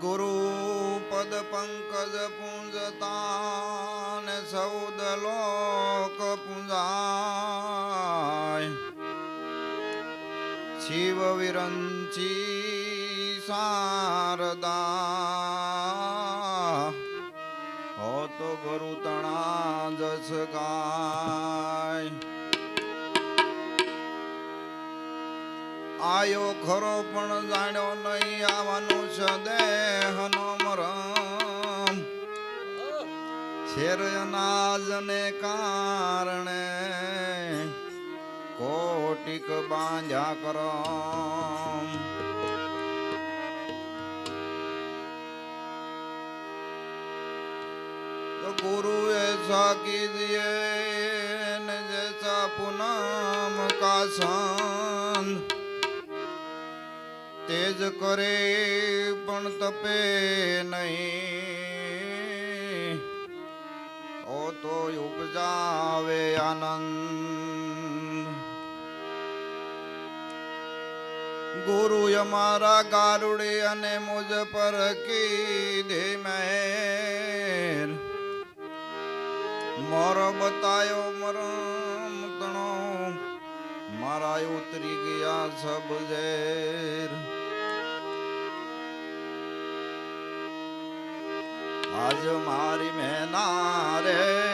ગુરુ પદ પંકજ પૂંજતા ને સૌદ લોક પૂંજાય શિવ વિરંચી શારદા હો તો ગુરુ તણા જસ ગાય આયો ખરો પણ જાણ્યો નહીં આવવાનું છે દેહનો મરમ. શેર અનાજને કારણે કોટિક બાંધ્યા કરો ગુરુએ સાકી દિયે ને જૈસા પુનમ કા સંત તેજ કરે પણ તપે નહીં. ઓ તો ઉપજાવે આનંદ. ગુરુ અમારા ગારુડે અને મુજ પર કીધે મેર મોરો બતાયો મરમ તણો, મારા ઉતરી ગયા સબ ઝેર. આજ મારી મેના રે.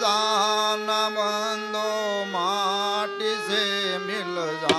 જાન બંદો માટી સે મિલ જા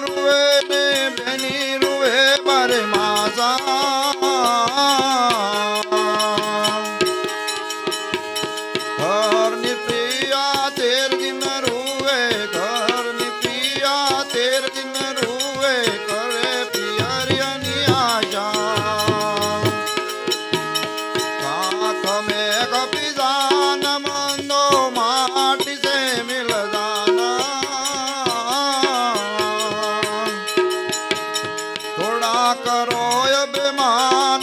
run away. કરો અભિમાન